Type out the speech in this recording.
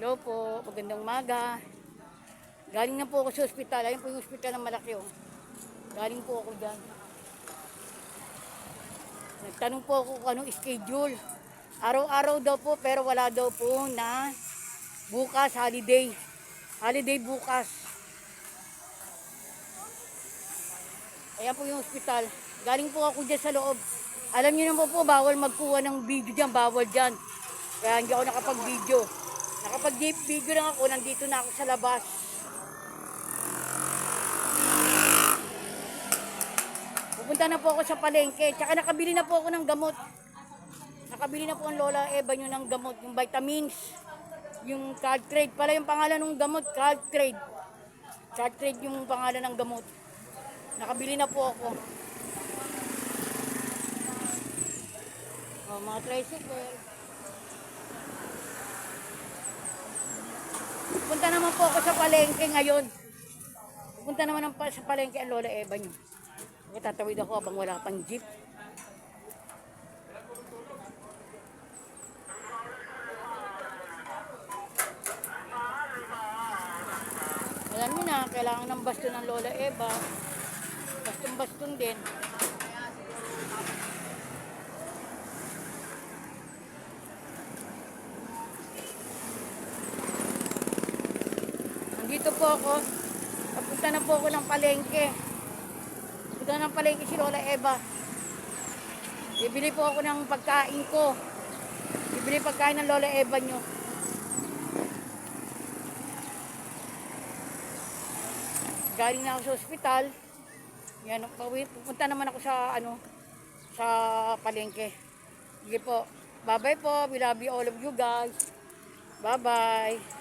Hello po, magandang umaga. Galing na po ako sa ospital. Ayun po yung ospital ng malaki oh. Galing po ako dyan. Nagtanong po ako kung anong schedule. Araw-araw daw po pero wala daw po na bukas holiday. Holiday bukas. Ayan po yung ospital. Galing po ako dyan sa loob. Alam niyo naman po, bawal magkuha ng video dyan. Bawal dyan. Kaya hindi ako nakapag-video. Nakapag-video lang ako. Nandito na ako sa labas. Pupunta na po ako sa palengke. Tsaka nakabili na po ako ng gamot. Nakabili na po ang Lola Eva nyo ng gamot. Yung vitamins. Yung card trade. Pala yung pangalan ng gamot. Card trade yung pangalan ng gamot. Nakabili na po ako. Oh, mga tricycle. Punta naman po ako sa palengke ngayon. Punta naman ang sa palengke ang Lola Eva nyo. Tatawid ako habang wala pang jeep. Alam niyo na, kailangan ng baston ng Lola Eva. Baston-baston din. Nandito po ako. Papunta na po ako ng palengke. Punta ng palengke si Lola Eva. Bibili po ako ng pagkain ko. Bibili pagkain ng Lola Eva nyo. Galing na ako sa ospital. Yan, pupunta naman ako sa ano sa palengke. Sige po. Bye-bye po. We love you all of you guys. Bye-bye.